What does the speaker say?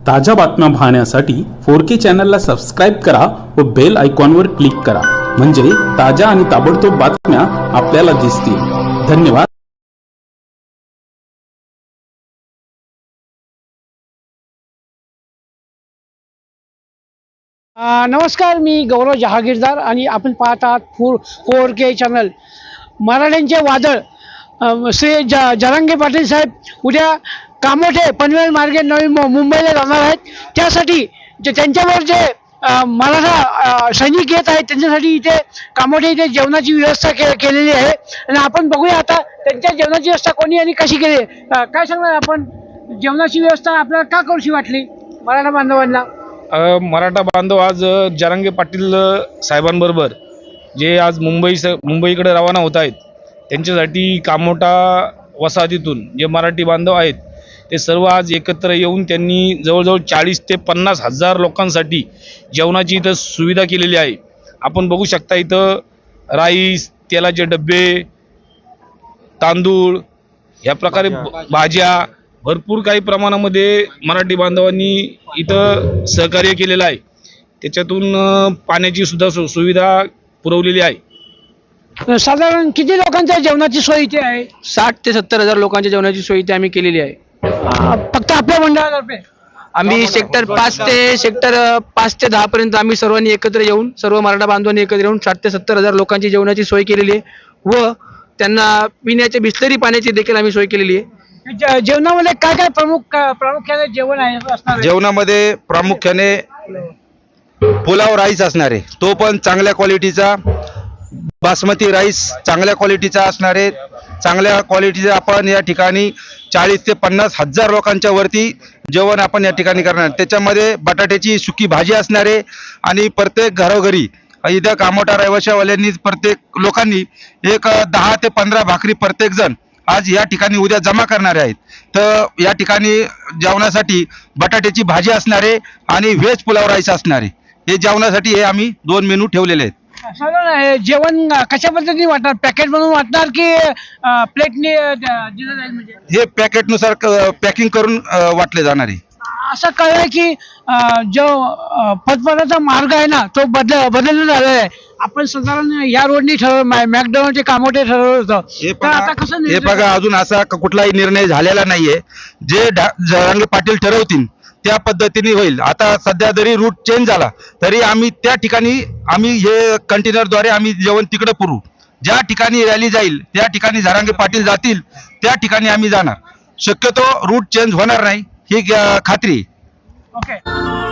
ताज्या बातम्या पाहण्यासाठी फोर के चॅनलला सबस्क्राईब करा व बेल आयकॉनवर क्लिक करा. म्हणजे ताज्या आणि ताबडतोब बातम्या आपल्याला दिसतील. धन्यवाद. नमस्कार मी गौरव जहागीरदार आणि आपण पाहत आहात फोर फोर के चॅनल. मराठ्यांचे वादळ. श्री ज जरांगे पाटील साहेब उद्या कामोठे पनवेल मार्गे नवी मुंबईला जाणार आहेत. त्यासाठी जे त्यांच्यावर जे मराठा सैनिक येत आहेत त्यांच्यासाठी इथे कामोठे इथे जेवणाची व्यवस्था के केलेली आहे. आणि आपण बघूया आता त्यांच्या जेवणाची व्यवस्था कोणी आणि कशी केली आहे. काय सांगणार आपण? जेवणाची व्यवस्था आपल्याला का करूशी वाटली? मराठा बांधवांना. मराठा बांधव आज जरांगे पाटील साहेबांबरोबर जे आज मुंबई स मुंबईकडे रवाना होत आहेत त्यांच्यासाठी कामोठा वसाहतीतून जे मराठी बांधव आहेत ते सर्व आज एकत्र येऊन त्यांनी जवळजवळ चाळीस ते पन्नास हजार लोकांसाठी जेवणाची इथं सुविधा केलेली आहे. आपण बघू शकता इथं राईस तेलाचे डबे तांदूळ या प्रकारे भाज्या. भरपूर काही प्रमाणामध्ये मराठी बांधवांनी इथं सहकार्य केलेलं आहे. त्याच्यातून पाण्याची सुद्धा सु सुविधा पुरवलेली आहे. साधारण किती लोकांच्या जेवणाची सोय इथे आहे? साठ ते सत्तर हजार लोकांच्या जेवणाची सोय इथे आम्ही केलेली आहे. फक्त आपल्या मंडळातर्फे. आम्ही सेक्टर पाच ते सेक्टर पाच ते दहा पर्यंत आम्ही सर्वांनी एकत्र येऊन सर्व मराठा बांधवांनी एकत्र येऊन साठ ते सत्तर हजार लोकांची जेवणाची सोय केलेली आहे. व त्यांना पिण्याच्या बिस्लरी पाण्याची देखील आम्ही सोय केलेली आहे. जे- जेवणामध्ये काय काय प्रमुख प्रामुख्याने जेवण आहे असणार आहे? जेवणामध्ये प्रामुख्याने पुलाव राईस असणार आहे. तो पण चांगल्या क्वालिटीचा बासमती राईस चांगल्या क्वालिटीचा असणार आहे. चांगल्या क्वालिटीचे आपण या ठिकाणी चाळीस ते पन्नास हजार लोकांच्या वरती जेवण आपण या ठिकाणी करणार. त्याच्यामध्ये बटाट्याची सुकी भाजी असणारे आणि प्रत्येक घरोघरी इथं कामोटा रहिवाशावाल्यांनी प्रत्येक लोकांनी एक दहा ते पंधरा भाकरी प्रत्येक जण आज या ठिकाणी उद्या जमा करणारे आहेत. तर या ठिकाणी जेवणासाठी बटाट्याची भाजी असणारे आणि व्हेज पुलाव राईस असणारे हे जेवणासाठी हे आम्ही दोन मेनू ठेवलेले आहेत. साधारण हे जेवण कशा पद्धतीने वाटणार? पॅकेट बनवून वाटणार की अ, प्लेटने अ, द- दिलं जाईल म्हणजे? हे पॅकेटनुसार पॅकिंग करून अ, वाटले जाणार. आहे असं कळलं की अ, जो अ, मार्ग आहे ना तो बदल बदलण्यात आलेला आहे आपण साधारण या रोडनी ठरव मॅकडॉनचे कामोठे ठरवलं होतं. हे तर आता बघा कसं हे निर्णय बघा अजून असा क- कुठलाही निर्णय झालेला नाहीये. जे ढा- जरांगे पाटील ठरवतील त्या पद्धतीने होईल. आता सध्या जरी रूट चेंज झाला तरी आम्ही त्या ठिकाणी आम्ही हे कंटेनरद्वारे आम्ही जेवण तिकडे पुरवू ज्या ठिकाणी रॅली जाईल त्या ठिकाणी जरांगे पाटील जातील त्या ठिकाणी आम्ही जाणार. शक्यतो रूट चेंज होणार नाही ही खात्री आहे. ओके